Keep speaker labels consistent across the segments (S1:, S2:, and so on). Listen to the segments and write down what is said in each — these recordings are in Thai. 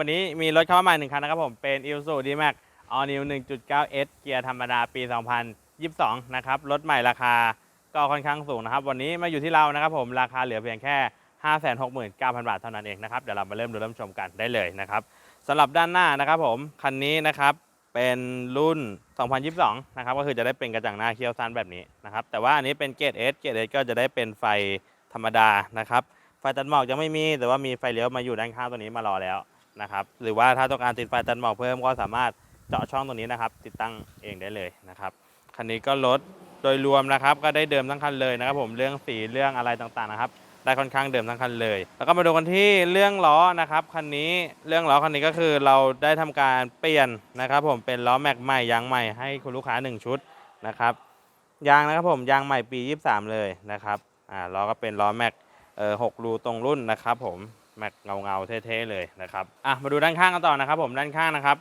S1: วันนี้มีรถเข้ามาใหม่หนึ่งคันนะครับผม เป็น i s u D-Max All New 1.9S เกียร์ธรรมดาปี 2022 นะครับ รถใหม่ราคาก็ค่อนข้างสูงนะครับ วันนี้มาอยู่ที่เรานะครับผมราคาเหลือเพียงแค่ 569,000 บาทเท่านั้นเองนะครับ เดี๋ยวเรามาเริ่มดูเริ่มชมกันได้เลยนะครับสำหรับด้านหน้านะครับผม คันนี้นะครับเป็นรุ่น 2022 นะครับ ก็คือจะได้เป็นกระจังหน้าเคี้ยวสั้นแบบนี้นะครับ แต่ว่าอันนี้เป็นเกรด S เกรด S ก็จะได้เป็นไฟธรรมดานะครับ ไฟตัดหมอกยังไม่มี แต่ว่ามีไฟเลี้ยวมาอยู่ด้านข้างตัวนี้มารอแล้ว นะครับ หรือว่าถ้าต้องการติดไฟตัดหมอกเพิ่มก็สามารถเจาะช่องตรงนี้นะครับ ติดตั้งเองได้เลยนะครับคันนี้ก็รถโดยรวมนะครับ ก็ได้เดิมทั้งคันเลยนะครับ ผมเรื่องสีเรื่องอะไรต่างๆนะครับ ได้ค่อนข้างเดิมทั้งคันเลย แล้วก็มาดูกันที่เรื่องล้อนะครับคันนี้เรื่องล้อคันนี้ก็คือเราได้ทำการเปลี่ยนนะครับ ผมเป็นล้อแม็กใหม่ยางใหม่ให้คุณลูกค้า 1 ชุดนะครับยางนะครับผมยางใหม่ปี 23 เลยนะครับอ่าล้อก็เป็นล้อแม็กเอ่อหกรูตรงรุ่นนะครับผม แม็กเงาเงาๆเท่ๆเลยนะครับอะมาดูด้านข้างกันต่อนะครับ ผมด้านข้างนะครับ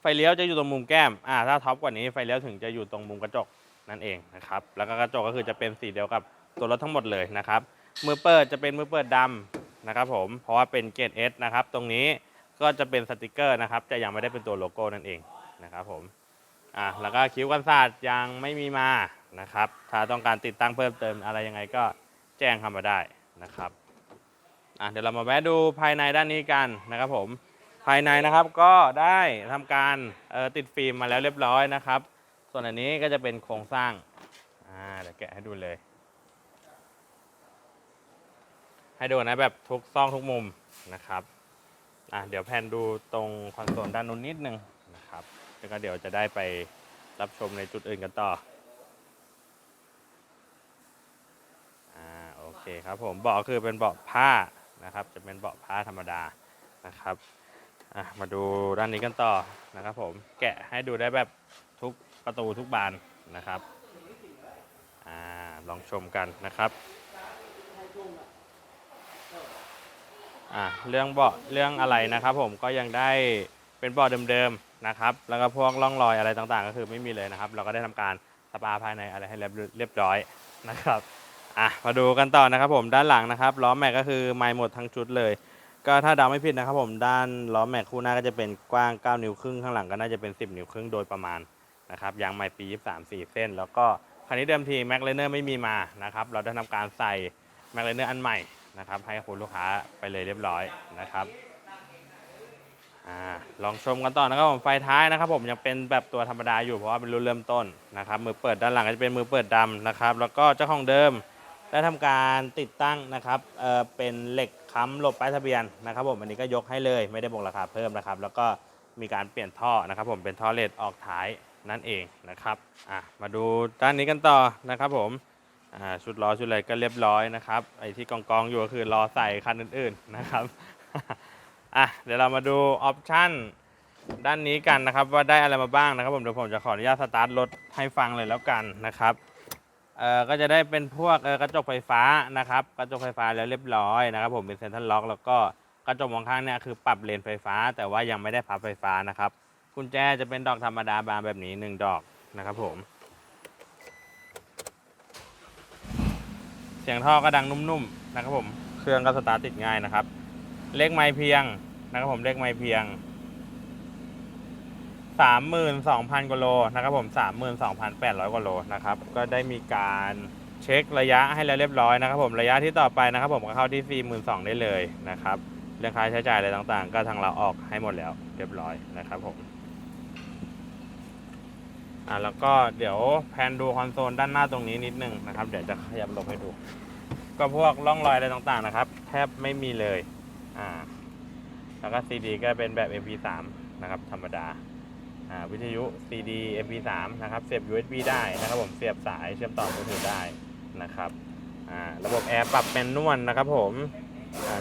S1: ไฟเลี้ยวจะอยู่ตรงมุมแก้มอ่าถ้าท็อปกว่านี้ไฟเลี้ยวถึงจะอยู่ตรงมุมกระจกนั่นเองนะครับแล้วก็กระจกก็คือจะเป็นสีเดียวกับตัวรถทั้งหมดเลยนะครับมือเปิดจะเป็นมือเปิดดำนะครับผมเพราะว่าเป็นเกรด S นะครับตรงนี้ก็จะเป็นสติกเกอร์นะครับจะยังไม่ได้เป็นตัวโลโก้นั่นเองนะครับผมอะแล้วก็คิ้วกันศาสตร์ยังไม่มีมานะครับถ้าต้องการติดตั้งเพิ่มเติมอะไรยังไงก็แจ้งเข้ามาได้นะครับ อะเดี๋ยวเรามาแวะดูภายในด้านนี้กันนะครับผมภายในนะครับก็ได้ทำการติดฟิล์มมาแล้วเรียบร้อยนะครับ ส่วนอันนี้ก็จะเป็นโครงสร้างอ่าเดี๋ยวแกะให้ดูเลย ให้ดูนะแบบทุกซองทุกมุมนะครับอะเดี๋ยวแพนดูตรงคอนโซลด้านนู้นนิดนึงนะครับแล้วก็เดี๋ยวจะได้ไปรับชมในจุดอื่นกันต่ออ่าโอเคครับผมเบาะคือเป็นเบาะผ้า นะครับ จะเป็นเบาะผ้าธรรมดานะครับมาดูด้านนี้กันต่อนะครับ ผมแกะให้ดูได้แบบทุกประตูทุกบานนะครับอลองชมกันนะครับเรื่องเบาะเรื่องอะไรนะครับ ผมก็ยังได้เป็นเบาะเดิมๆนะครับ แล้วก็พวกร่องรอยอะไรต่างๆ ก็คือไม่มีเลยนะครับ เราก็ได้ทำการสปาภายในอะไรให้เรียบร้อยนะครับ อะมาดูกันต่อนะครับผมด้านหลังนะครับล้อแม็กก็คือไม้หมดทั้งชุดเลย ก็ถ้าเดาไม่ผิดนะครับผมด้านล้อแม็กคู่หน้าก็จะเป็นกว้าง 9 นิ้วครึ่งข้างหลังก็น่าจะเป็น 10 นิ้วครึ่งโดยประมาณนะครับยางใหม่ปี 23 4 เส้น แล้วก็คันนี้เดิมทีแม็กเลเนอร์ไม่มีมานะครับเราได้ทำการใส่แม็กเลเนอร์อันใหม่นะครับให้คุณลูกค้าไปเลยเรียบร้อยนะครับอ่าลองชมกันต่อนะครับผมไฟท้ายนะครับ ผมยังเป็นแบบตัวธรรมดาอยู่เพราะว่าเป็นรุ่นเริ่มต้นนะครับมือเปิดด้านหลังก็จะเป็นมือเปิดดำนะครับ แล้วก็เจ้าของเดิม ได้ทำการติดตั้งนะครับเเป็นเหล็กค้ำหลบป้ายทะเบียนนะครับผมอันนี้ก็ยกให้เลยไม่ได้บอกราคาเพิ่มนะครับ แล้วก็มีการเปลี่ยนท่อนะครับ ผมเป็นท่อเลดออกท้ายนั่นเองนะครับอะมาดูด้านนี้กันต่อนะครับผมอ่าชุดล้อชุดอะไรก็เรียบร้อยนะครับไอ้ที่กองกองอยู่ก็คือล้อใส่คันอื่นๆนะครับอะเดี๋ยวเรามาดูออปชั่นด้านนี้กันนะครับว่าได้อะไรมาบ้างนะครับผมเดี๋ยวผมจะขออนุญาตสตาร์ทรถให้ฟังเลยแล้วกันนะครับ เอ่อก็จะได้เป็นพวกเอ่อกระจกไฟฟ้านะครับกระจกไฟฟ้าแล้วเรียบร้อยนะครับผมเป็นเซ็นทรัลล็อกแล้วก็กระจกมองข้างเนี่ยคือปรับเลนไฟฟ้า แต่ว่ายังไม่ได้พับไฟฟ้านะครับกุญแจจะเป็นดอกธรรมดาบานแบบนี้หนึ่งดอกนะครับผม เสียงท่อก็ดังนุ่มๆนะครับผมเครื่องก็สตาร์ทติดง่ายนะครับ เลขไม้เพียงนะครับผมเลขไม้เพียง สามหมื่นสองพันกว่าโลนะครับผมสามหมื่นสองพันแปดร้อยกว่าโลนะครับก็ได้มีการเช็คระยะให้แล้วเรียบร้อยนะครับ ผมระยะที่ต่อไปนะครับผมก็เข้าที่สี่หมื่นสองได้เลยนะครับเรื่องค่าใช้จ่ายอะไรต่างๆ ก็ทางเราออกให้หมดแล้วเรียบร้อยนะครับผมอ่าแล้วก็เดี๋ยวแพนดูคอนโซลด้านหน้าตรงนี้นิดนึงนะครับ เดี๋ยวจะขยับลบให้ดู ก็พวกร่องรอยอะไรต่างๆนะครับ แทบไม่มีเลยอ่าแล้วก็ซีดีก็เป็นแบบ MP3 นะครับธรรมดา วิทยุ CD MP3 นะครับเสียบ USB ได้นะครับผมเสียบสายเชื่อมต่อมือถือได้นะครับระบบแอร์ปรับเป็นนวลนะครับผม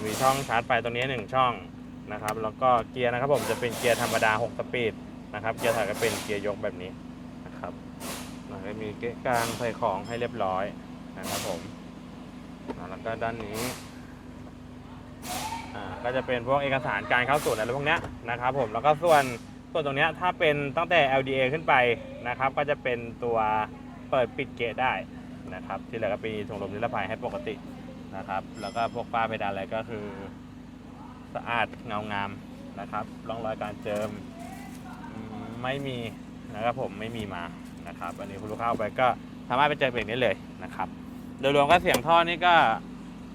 S1: มีช่องชาร์จไฟตรงนี้ 1 ช่องนะครับแล้วก็เกียร์นะครับผมจะเป็นเกียร์ธรรมดา 6 สปีดนะครับเกียร์ถอยก็เป็นเกียร์ยกแบบนี้นะครับแล้วก็มีกลางใส่ของให้เรียบร้อยนะครับผมแล้วก็ด้านนี้ก็จะเป็นพวกเอกสารการเข้าสู่อะไรพวกเนี้ยนะครับผมแล้วก็ส่วน ส่วนตรงนี้ถ้าเป็นตั้งแต่ LDA ขึ้นไปนะครับ ก็จะเป็นตัวเปิดปิดเกตได้นะครับ ที่เหลือก็มีถุงลมนิรภัยให้ปกตินะครับ แล้วก็พวกฝ้าเพดานอะไรก็คือ สะอาดเงางามนะครับร่องรอยการเจิมไม่มีนะครับผมไม่มีมานะครับ อันนี้คุณลูกค้าเอาไปก็สามารถไปเจอเองได้เลยนะครับโดยรวมก็เสียงท่อนี่ก็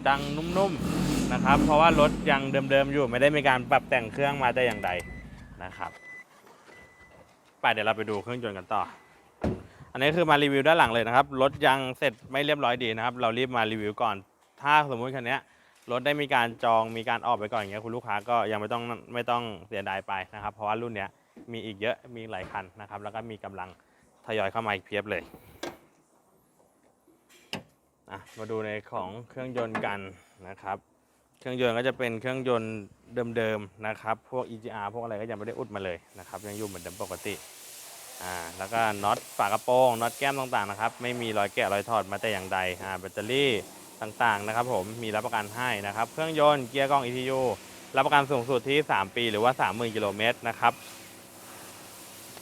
S1: ดังนุ่มๆนะครับ เพราะว่ารถยังเดิมๆอยู่ไม่ได้มีการปรับแต่งเครื่องมาแต่อย่างใดนะครับ ไปเดี๋ยวเราไปดูเครื่องยนต์กันต่อ อันนี้คือมารีวิวด้านหลังเลยนะครับ รถยังเสร็จไม่เรียบร้อยดีนะครับ เรารีบมารีวิวก่อน ถ้าสมมุติคันนี้รถได้มีการจองมีการออกไปก่อนอย่างเงี้ยคุณลูกค้าก็ยังไม่ต้องไม่ต้องเสียดายไปนะครับ เพราะว่ารุ่นเนี้ยมีอีกเยอะมีหลายคันนะครับ แล้วก็มีกำลังทยอยเข้ามาอีกเพียบเลยอะมาดูในของเครื่องยนต์กันนะครับ เครื่องยนต์ก็จะเป็นเครื่องยนต์เดิมๆนะครับ พวก EGR พวกอะไรก็ยังไม่ได้อุดมาเลยนะครับ ยังอยู่เหมือนเดิมปกติ อ่า แล้วก็น็อตฝากระโปรง น็อตแก้มต่างๆนะครับ ไม่มีรอยแกะรอยถอดมาแต่อย่างใด อ่า แบตเตอรี่ต่างๆนะครับผม มีรับประกันให้นะครับ เครื่องยนต์ เกียร์กล้อง ECU รับประกันสูงสุดที่ 3 ปีหรือว่า 30,000กิโลเมตรนะครับ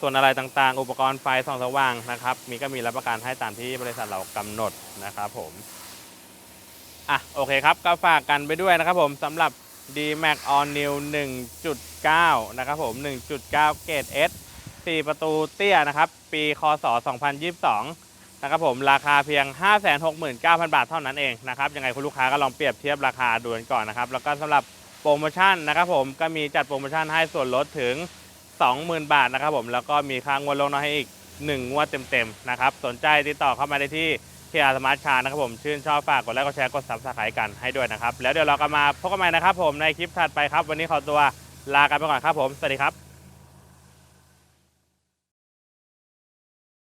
S1: ส่วนอะไรต่างๆ อุปกรณ์ไฟส่องสว่างนะครับ มีก็มีรับประกันให้ตามที่บริษัทเรากำหนดนะครับผม อะโอเคครับก็ฝากกันไปด้วยนะครับผมสำหรับ D-Max All New 1.9 นะครับผม 1.9 เกรด S 4 ประตูเตี้ยนะครับ ปีคศ 2022 นะครับผมราคาเพียง 569,000 บาทเท่านั้นเองนะครับยังไงคุณลูกค้าก็ลองเปรียบเทียบราคาดูกันก่อนนะครับ แล้วก็สำหรับโปรโมชั่นนะครับผมก็มีจัดโปรโมชั่นให้ส่วนลดถึง 20,000 บาทนะครับผมแล้วก็มีค่างวดลงน้อยให้อีก 1 งวดเต็มๆนะครับสนใจติดต่อเข้ามาได้ที่ พีอาร์สมาร์ทชาร์นะครับผมชื่นชอบฝากกดไลค์กดแชร์กดซับสไครต์กันให้ด้วยนะครับ แล้วเดี๋ยวเราก็มาพบกันใหม่นะครับผมในคลิปถัดไปครับ วันนี้ขอตัวลากันไปก่อนครับผม สวัสดีครับ